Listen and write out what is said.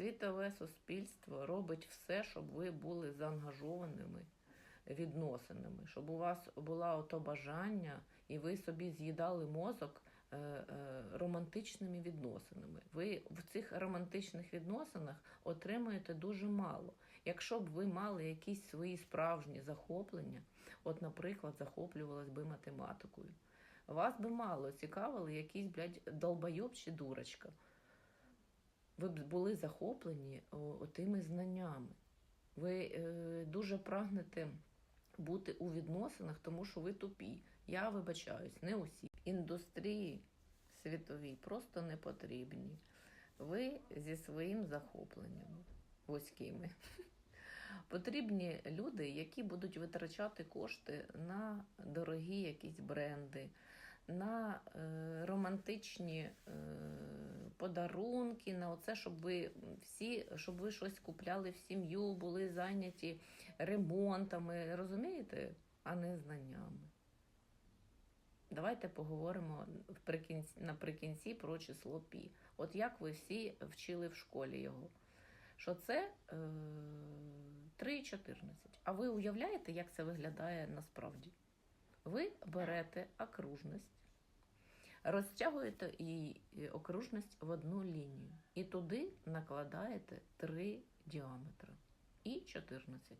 Світове суспільство робить все, щоб ви були заангажованими відносинами, щоб у вас була ото бажання, і ви собі з'їдали мозок е, е, романтичними відносинами. Ви в цих романтичних відносинах отримуєте дуже мало. Якщо б ви мали якісь свої справжні захоплення, от, наприклад, захоплювалась би математикою, вас би мало цікавили якісь, блядь, долбойоб чи дурочка. Ви б були захоплені тими знаннями. Ви е, дуже прагнете бути у відносинах, тому що ви тупі. Я вибачаюсь, не усі. Індустрії світовій просто не потрібні. Ви зі своїм захопленням вузькими. Потрібні люди, які будуть витрачати кошти на дорогі якісь бренди, на е, романтичні е, подарунки, на оце, щоб ви всі, щоб ви щось купляли в сім'ю, були зайняті ремонтами, розумієте, а не знаннями. Давайте поговоримо наприкінці про число пі. От як ви всі вчили в школі його? Що це е, 3,14. А ви уявляєте, як це виглядає насправді? Ви берете окружність, розтягуєте її е, окружність в одну лінію і туди накладаєте 3 діаметри і 14.